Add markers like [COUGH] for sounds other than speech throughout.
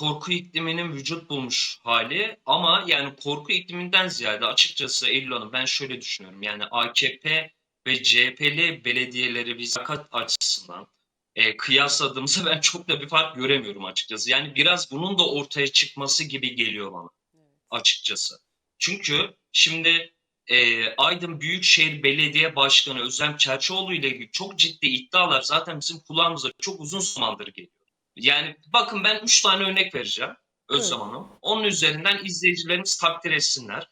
korku ikliminin vücut bulmuş hali ama yani korku ikliminden ziyade açıkçası Eylül Hanım ben şöyle düşünüyorum. Yani AKP ve CHP'li belediyeleri biz liyakat açısından e, kıyasladığımızda [LAUGHS] ben çok da bir fark göremiyorum açıkçası. Yani biraz bunun da ortaya çıkması gibi geliyor bana açıkçası. Çünkü şimdi e, Aydın Büyükşehir Belediye Başkanı Özlem Çerçioğlu ile ilgili çok ciddi iddialar zaten bizim kulağımıza çok uzun zamandır geliyor. Yani bakın ben üç tane örnek vereceğim Özlem. Hanım. Onun üzerinden izleyicilerimiz takdir etsinler.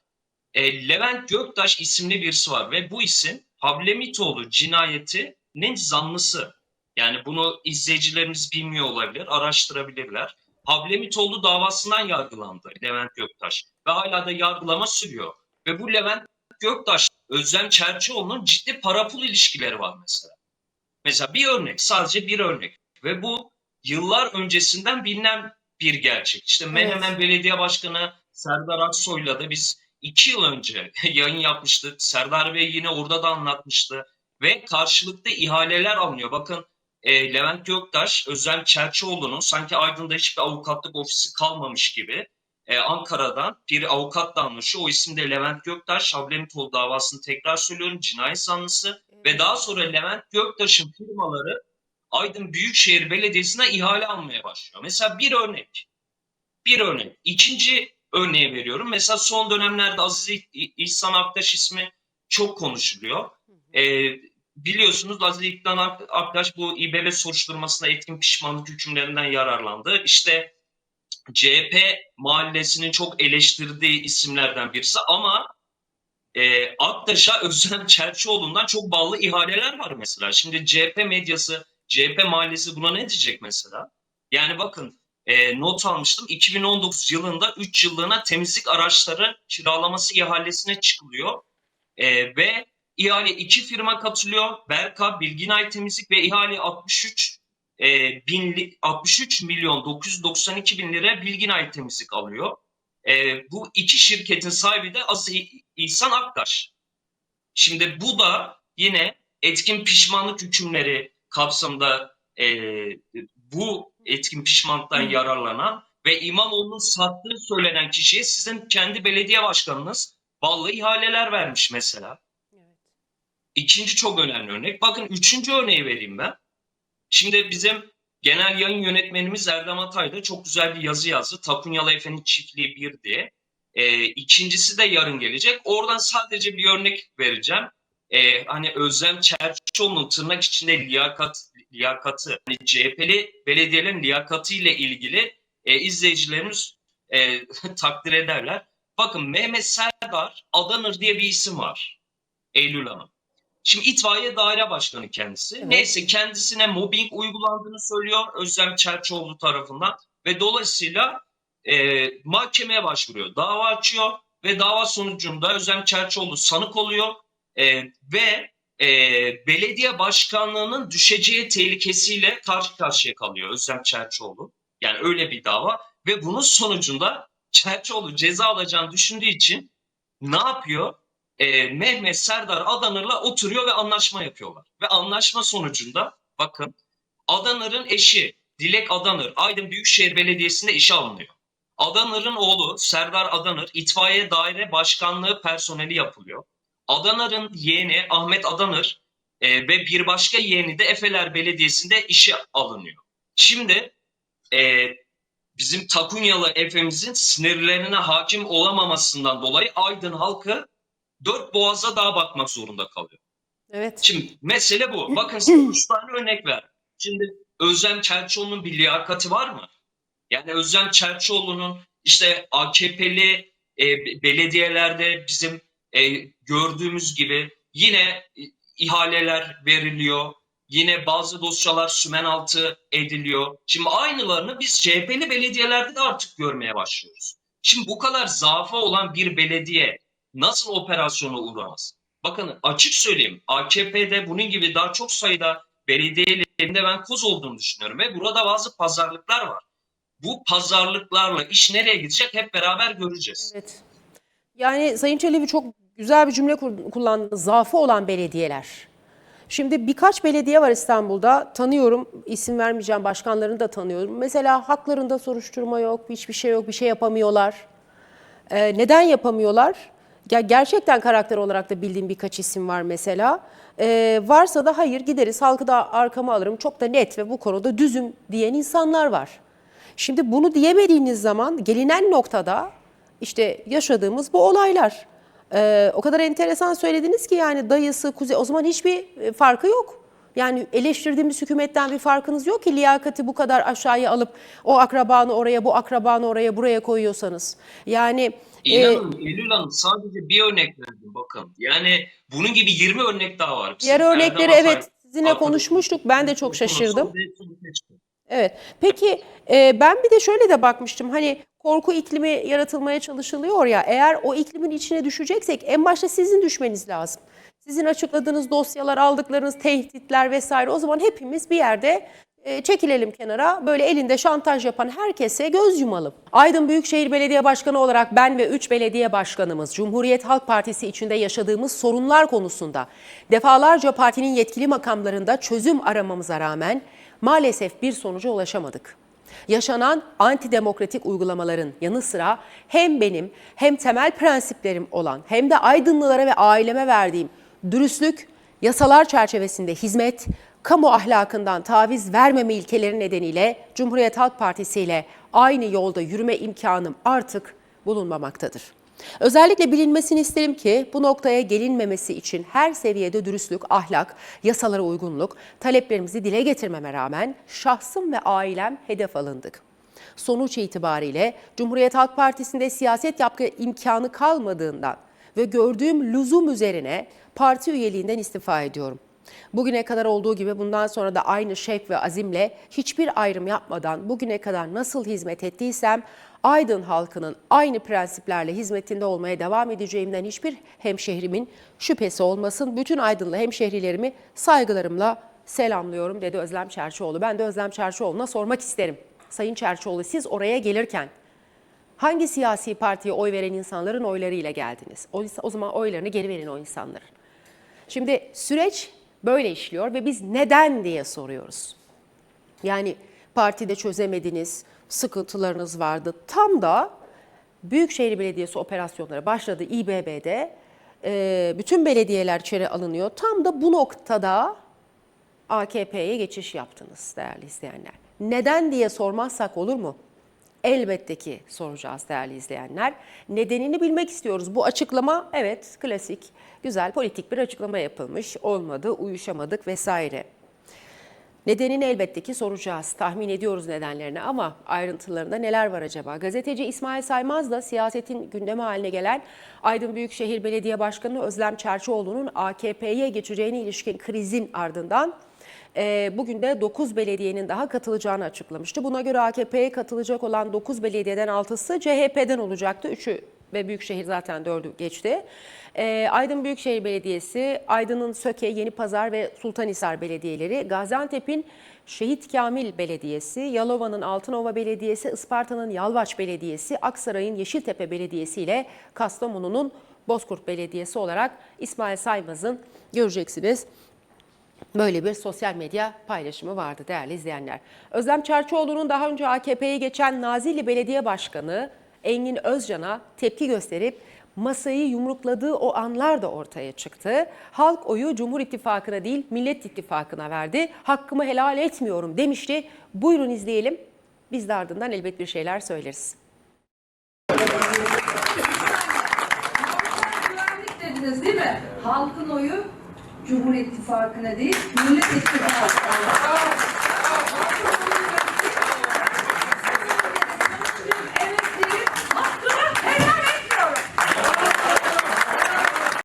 E, Levent Göktaş isimli birisi var ve bu isim Havlemitoğlu cinayetinin zanlısı. Yani bunu izleyicilerimiz bilmiyor olabilir, araştırabilirler. Havlemitoğlu davasından yargılandı Levent Göktaş ve hala da yargılama sürüyor. Ve bu Levent Göktaş, Özlem Çerçioğlu'nun ciddi para pul ilişkileri var mesela. Mesela bir örnek, sadece bir örnek. Ve bu yıllar öncesinden bilinen bir gerçek. İşte Menemen Belediye Başkanı Serdar Aksoy'la da biz iki yıl önce [LAUGHS] yayın yapmıştık. Serdar Bey yine orada da anlatmıştı. Ve karşılıklı ihaleler alınıyor. Bakın e, Levent Göktaş, Özlem Çerçioğlu'nun sanki Aydın'da hiçbir avukatlık ofisi kalmamış gibi e, Ankara'dan bir avukatla anlaşıyor. O isim de Levent Göktaş. Hablemitoğlu davasını tekrar söylüyorum. Cinayet zanlısı. Ve daha sonra Levent Göktaş'ın firmaları Aydın Büyükşehir Belediyesi'ne ihale almaya başlıyor. Mesela bir örnek. Bir örnek. İkinci örneği veriyorum. Mesela son dönemlerde Aziz İh- İhsan Aktaş ismi çok konuşuluyor. Ee, biliyorsunuz Aziz İhsan Ak- Aktaş bu İBB soruşturmasında etkin pişmanlık hükümlerinden yararlandı. İşte CHP mahallesinin çok eleştirdiği isimlerden birisi ama e, Aktaş'a [LAUGHS] Özlem Çerçioğlu'ndan çok bağlı ihaleler var mesela. Şimdi CHP medyası, CHP mahallesi buna ne diyecek mesela? Yani bakın e, not almıştım. 2019 yılında 3 yıllığına temizlik araçları kiralaması ihalesine çıkılıyor. E, ve ihale iki firma katılıyor. Berka, Bilginay Temizlik ve ihale 63 e, bin, 63 milyon 992 bin lira Bilginay Temizlik alıyor. E, bu iki şirketin sahibi de İ- İhsan Aktaş. Şimdi bu da yine etkin pişmanlık hükümleri kapsamında e, bu etkin pişmanlıktan yararlanan ve İmamoğlu'nun sattığı söylenen kişiye sizin kendi belediye başkanınız vallahi ihaleler vermiş mesela. İkinci çok önemli örnek. Bakın üçüncü örneği vereyim ben. Şimdi bizim genel yayın yönetmenimiz Erdem Atay da çok güzel bir yazı yazdı. Takunyalı Efe'nin çiftliği bir diye. Ee, ikincisi de yarın gelecek. Oradan sadece bir örnek vereceğim. Ee, hani Özlem Çerçioğlu'nun tırnak içinde liyakat, liyakatı, hani CHP'li belediyelerin liyakatı ile ilgili e, izleyicilerimiz e, [LAUGHS] takdir ederler. Bakın Mehmet Serdar Adanır diye bir isim var. Eylül Hanım. Şimdi itfaiye daire başkanı kendisi. Evet. Neyse kendisine mobbing uygulandığını söylüyor Özlem Çerçioğlu tarafından ve dolayısıyla e, mahkemeye başvuruyor. Dava açıyor ve dava sonucunda Özlem Çerçioğlu sanık oluyor E, ve e, belediye başkanlığının düşeceği tehlikesiyle karşı karşıya kalıyor Özlem Çerçioğlu. Yani öyle bir dava ve bunun sonucunda Çerçioğlu ceza alacağını düşündüğü için ne yapıyor? e, Mehmet Serdar Adanır'la oturuyor ve anlaşma yapıyorlar. Ve anlaşma sonucunda bakın Adanır'ın eşi Dilek Adanır Aydın Büyükşehir Belediyesi'nde işe alınıyor. Adanır'ın oğlu Serdar Adanır itfaiye daire başkanlığı personeli yapılıyor. Adanır'ın yeğeni Ahmet Adanır e, ve bir başka yeğeni de Efeler Belediyesi'nde işe alınıyor. Şimdi e, bizim Takunyalı Efe'mizin sinirlerine hakim olamamasından dolayı Aydın halkı dört boğaza daha bakmak zorunda kalıyor. Evet. Şimdi mesele bu. Bakın size üç tane örnek ver. Şimdi Özlem Çerçioğlu'nun bir liyakati var mı? Yani Özlem Çerçioğlu'nun işte AKP'li e, belediyelerde bizim e, gördüğümüz gibi yine ihaleler veriliyor. Yine bazı dosyalar sümen altı ediliyor. Şimdi aynılarını biz CHP'li belediyelerde de artık görmeye başlıyoruz. Şimdi bu kadar zaafı olan bir belediye nasıl operasyona uğramaz? Bakın açık söyleyeyim AKP'de bunun gibi daha çok sayıda belediyelerinde ben koz olduğunu düşünüyorum ve burada bazı pazarlıklar var. Bu pazarlıklarla iş nereye gidecek hep beraber göreceğiz. Evet. Yani Sayın Çelebi çok güzel bir cümle kullandı. Zaafı olan belediyeler. Şimdi birkaç belediye var İstanbul'da. Tanıyorum, isim vermeyeceğim başkanlarını da tanıyorum. Mesela haklarında soruşturma yok, hiçbir şey yok, bir şey yapamıyorlar. Ee, neden yapamıyorlar? Ya gerçekten karakter olarak da bildiğim birkaç isim var mesela. Ee, varsa da hayır gideriz halkı da arkama alırım çok da net ve bu konuda düzüm diyen insanlar var. Şimdi bunu diyemediğiniz zaman gelinen noktada işte yaşadığımız bu olaylar. Ee, o kadar enteresan söylediniz ki yani dayısı, kuzey o zaman hiçbir e, farkı yok. Yani eleştirdiğimiz hükümetten bir farkınız yok ki liyakati bu kadar aşağıya alıp o akrabanı oraya, bu akrabanı oraya, buraya koyuyorsanız. Yani e, İnanın Eylül Hanım sadece bir örnek verdim bakın. Yani bunun gibi 20 örnek daha var. diğer örnekleri Erdem evet sizinle konuşmuştuk. Ben de çok şaşırdım. Evet. Peki e, ben bir de şöyle de bakmıştım. Hani korku iklimi yaratılmaya çalışılıyor ya. Eğer o iklimin içine düşeceksek en başta sizin düşmeniz lazım. Sizin açıkladığınız dosyalar, aldıklarınız tehditler vesaire. O zaman hepimiz bir yerde e, çekilelim kenara. Böyle elinde şantaj yapan herkese göz yumalım. Aydın Büyükşehir Belediye Başkanı olarak ben ve 3 belediye başkanımız Cumhuriyet Halk Partisi içinde yaşadığımız sorunlar konusunda defalarca partinin yetkili makamlarında çözüm aramamıza rağmen maalesef bir sonuca ulaşamadık. Yaşanan antidemokratik uygulamaların yanı sıra hem benim hem temel prensiplerim olan hem de aydınlılara ve aileme verdiğim dürüstlük, yasalar çerçevesinde hizmet, kamu ahlakından taviz vermeme ilkeleri nedeniyle Cumhuriyet Halk Partisi ile aynı yolda yürüme imkanım artık bulunmamaktadır. Özellikle bilinmesini isterim ki bu noktaya gelinmemesi için her seviyede dürüstlük, ahlak, yasalara uygunluk, taleplerimizi dile getirmeme rağmen şahsım ve ailem hedef alındık. Sonuç itibariyle Cumhuriyet Halk Partisi'nde siyaset yapma imkanı kalmadığından ve gördüğüm lüzum üzerine parti üyeliğinden istifa ediyorum. Bugüne kadar olduğu gibi bundan sonra da aynı şevk ve azimle hiçbir ayrım yapmadan bugüne kadar nasıl hizmet ettiysem Aydın halkının aynı prensiplerle hizmetinde olmaya devam edeceğimden hiçbir hemşehrimin şüphesi olmasın. Bütün Aydınlı hemşehrilerimi saygılarımla selamlıyorum dedi Özlem Çerçioğlu. Ben de Özlem Çerçioğlu'na sormak isterim. Sayın Çerçioğlu siz oraya gelirken hangi siyasi partiye oy veren insanların oylarıyla geldiniz? O, o zaman oylarını geri verin o insanların. Şimdi süreç böyle işliyor ve biz neden diye soruyoruz. Yani partide çözemediniz, sıkıntılarınız vardı. Tam da Büyükşehir Belediyesi operasyonları başladı İBB'de. e, bütün belediyeler içeri alınıyor. Tam da bu noktada AKP'ye geçiş yaptınız değerli izleyenler. Neden diye sormazsak olur mu? Elbette ki soracağız değerli izleyenler. Nedenini bilmek istiyoruz. Bu açıklama evet klasik, güzel politik bir açıklama yapılmış. Olmadı, uyuşamadık vesaire. Nedenini elbette ki soracağız. Tahmin ediyoruz nedenlerini ama ayrıntılarında neler var acaba? Gazeteci İsmail Saymaz da siyasetin gündemi haline gelen Aydın Büyükşehir Belediye Başkanı Özlem Çerçioğlu'nun AKP'ye geçeceğine ilişkin krizin ardından e, bugün de 9 belediyenin daha katılacağını açıklamıştı. Buna göre AKP'ye katılacak olan 9 belediyeden 6'sı CHP'den olacaktı. 3'ü ve Büyükşehir zaten 4'ü geçti. E, Aydın Büyükşehir Belediyesi, Aydın'ın Söke, Yenipazar ve Sultanhisar belediyeleri, Gaziantep'in Şehit Kamil Belediyesi, Yalova'nın Altınova Belediyesi, Isparta'nın Yalvaç Belediyesi, Aksaray'ın Yeşiltepe Belediyesi ile Kastamonu'nun Bozkurt Belediyesi olarak İsmail Saymaz'ın göreceksiniz. Böyle bir sosyal medya paylaşımı vardı değerli izleyenler. Özlem Çerçioğlu'nun daha önce AKP'ye geçen Nazilli Belediye Başkanı Engin Özcan'a tepki gösterip masayı yumrukladığı o anlar da ortaya çıktı. Halk oyu Cumhur İttifakı'na değil Millet İttifakı'na verdi. Hakkımı helal etmiyorum demişti. Buyurun izleyelim. Biz de ardından elbet bir şeyler söyleriz. Güvenlik dediniz değil mi? Halkın oyu Cumhur İttifakı'na değil, Millet İttifakı'na.